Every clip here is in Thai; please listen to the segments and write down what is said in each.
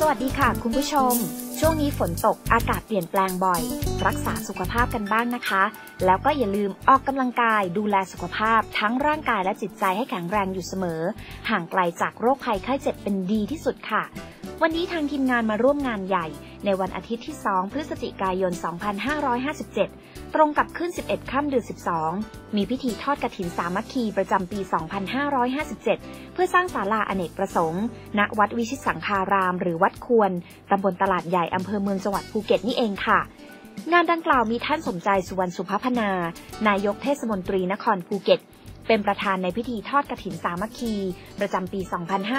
สวัสดีค่ะคุณผู้ชม ช่วงนี้ฝนตกอากาศเปลี่ยนแปลงบ่อย รักษาสุขภาพกันบ้างนะคะ แล้วก็อย่าลืมออกกำลังกายดูแลสุขภาพ ทั้งร่างกายและจิตใจให้แข็งแรงอยู่เสมอ ห่างไกลจากโรคภัยไข้เจ็บเป็นดีที่สุดค่ะ วันนี้ทางทีมงานมาร่วมงานใหญ่ ในวันอาทิตย์ที่ 2 พฤศจิกายน 2557 ตรงกับขึ้น 11 ค่ำเดือน 12 มีพิธีทอดกระถินสามัคคีประจำปี 2557 เพื่อสร้างศาลาอเนกประสงค์ ณ วัดวิชิตสังคาราม หรือวัดควร ตำบลตลาดใหญ่อำเภอเมืองจังหวัดภูเก็ตนี่เองค่ะงานดังกล่าวมีท่านสมใจสุวรรณสุภพนา นายกเทศมนตรีนครภูเก็ต เป็นประธานในพิธีทอดกระถินสามัคคี ประจำปี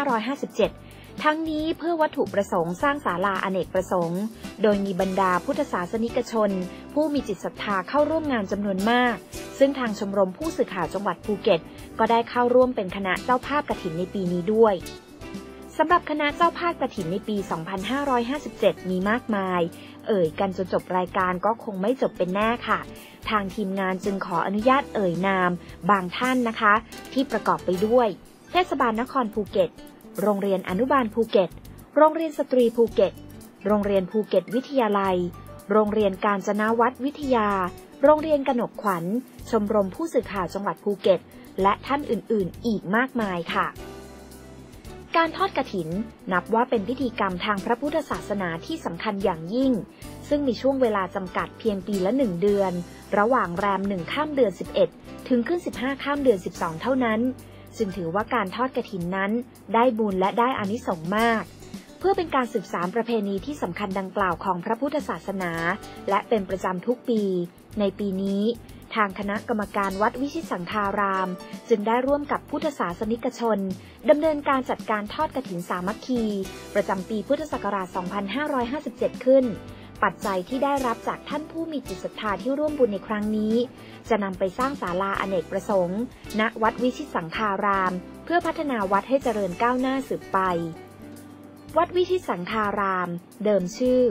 2557 ทั้งนี้เพื่อวัตถุประสงค์สร้างศาลาอเนกประสงค์ โดยมีบรรดาพุทธศาสนิกชน ผู้มีจิตศรัทธาเข้าร่วมงานจำนวนมาก ซึ่งทางชมรมผู้สื่อข่าวจังหวัดภูเก็ต ก็ได้เข้าร่วมเป็นคณะเจ้าภาพกระถินในปีนี้ด้วยสำหรับคณะเจ้าภาพกระถินในปี 2557 มีมากมาย เอ่ยกันจนจบรายการก็คงไม่จบเป็นแน่ค่ะ ทางทีมงานจึงขออนุญาตเอ่ยนาม บางท่านนะคะ ที่ประกอบไปด้วย เทศบาลนครภูเก็ต โรงเรียนอนุบาลภูเก็ต โรงเรียนสตรีภูเก็ต โรงเรียนภูเก็ตวิทยาลัย โรงเรียนการจนาวัดวิทยา โรงเรียนกนกขวัญ ชมรมผู้สื่อข่าวจังหวัดภูเก็ต และท่านอื่น ๆ อีกมากมายค่ะ การทอดกระถิน นับว่าเป็นพิธีกรรมทางพระพุทธศาสนาที่สำคัญอย่างยิ่ง ซึ่งมีช่วงเวลาจำกัดเพียงปีละหนึ่งเดือน ระหว่างแรมหนึ่งข้ามเดือน 11 ถึงขึ้น 15 ข้ามเดือน 12 เท่านั้น จึงถือว่าการทอดกระถินนั้น ได้บุญและได้อานิสงส์มาก เพื่อเป็นการสืบสานประเพณีที่สำคัญดังกล่าวของพระพุทธศาสนา และเป็นประจำทุกปี ในปีนี้ ทางคณะกรรมการวัดวิชิตสังคาราม จึงได้ร่วมกับพุทธศาสนิกชนดำเนินการจัดการทอดกระถินสามัคคี ประจำปีพุทธศักราช 2557 ขึ้น ปัจจัยที่ได้รับจากท่านผู้มีจิตศรัทธาที่ร่วมบุญในครั้งนี้ จะนำไปสร้างศาลาอเนกประสงค์ ณ วัดวิชิตสังคาราม เพื่อพัฒนาวัดให้เจริญก้าวหน้าสืบไป วัดวิชิตสังคาราม เดิมชื่อ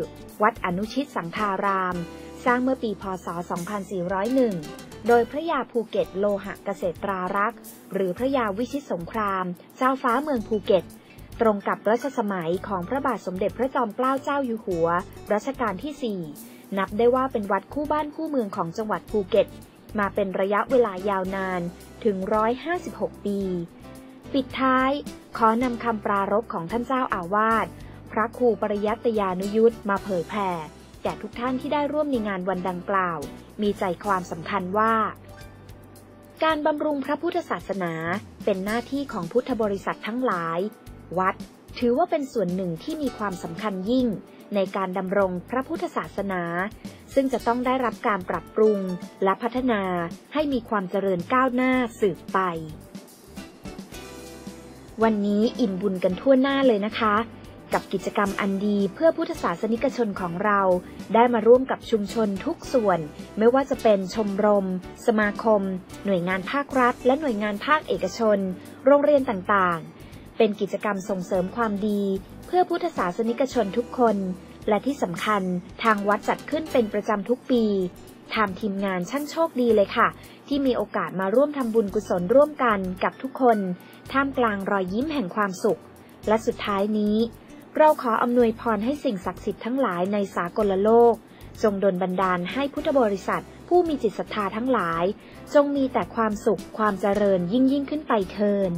วัดอนุชิตสังคาราม สร้างเมื่อปี พศ 2401 โดยพระยาภูเก็ตโลหะเกษตรารักษ์ หรือพระยาวิชิตสงคราม เจ้าฟ้าเมืองภูเก็ต ตรงกับรัชสมัยของพระบาทสมเด็จพระจอมเกล้าเจ้าอยู่หัว รัชกาลที่ 4 นับได้ว่าเป็นวัดคู่บ้านคู่เมืองของจังหวัดภูเก็ต มาเป็นระยะเวลายาวนานถึง 156 ปี ปิดท้าย ขอนำคำปรารภของท่านเจ้าอาวาส พระครูปริยัตยานุยุตมาเผยแผ่แก่ทุกท่านที่ได้ร่วมในงานวันดังกล่าว มีใจความสำคัญว่า การบำรุงพระพุทธศาสนาเป็นหน้าที่ของพุทธบริษัททั้งหลาย วัด ถือว่าเป็นส่วนหนึ่งที่มีความสำคัญยิ่ง ในการดำรงพระพุทธศาสนา ซึ่งจะต้องได้รับการปรับปรุงและพัฒนาให้มีความเจริญก้าวหน้าสืบไป วันนี้อิ่มบุญกันทั่วหน้าเลยนะคะกับกิจกรรมอันดีเพื่อพุทธศาสนิกชนของเรา ได้มาร่วมกับชุมชนทุกส่วน ไม่ว่าจะเป็นชมรม สมาคม หน่วยงานภาครัฐ และหน่วยงานภาคเอกชน โรงเรียนต่างๆ เป็นกิจกรรมส่งเสริมความดี เพื่อพุทธศาสนิกชนทุกคน และที่สำคัญทางวัดจัดขึ้นเป็นประจำทุกปีทางทีมงานช่างโชคดีเลยค่ะ ที่มีโอกาสมาร่วมทำบุญกุศลร่วมกันกับทุกคน ท่ามกลางรอยยิ้มแห่งความสุข และสุดท้ายนี้ เราขออำนวยพรให้สิ่งศักดิ์สิทธิ์ทั้งหลายในสากลโลก จงดลบันดาลให้พุทธบริษัท ผู้มีจิตศรัทธาทั้งหลาย จงมีแต่ความสุขความเจริญยิ่งยิ่งขึ้นไปเทิน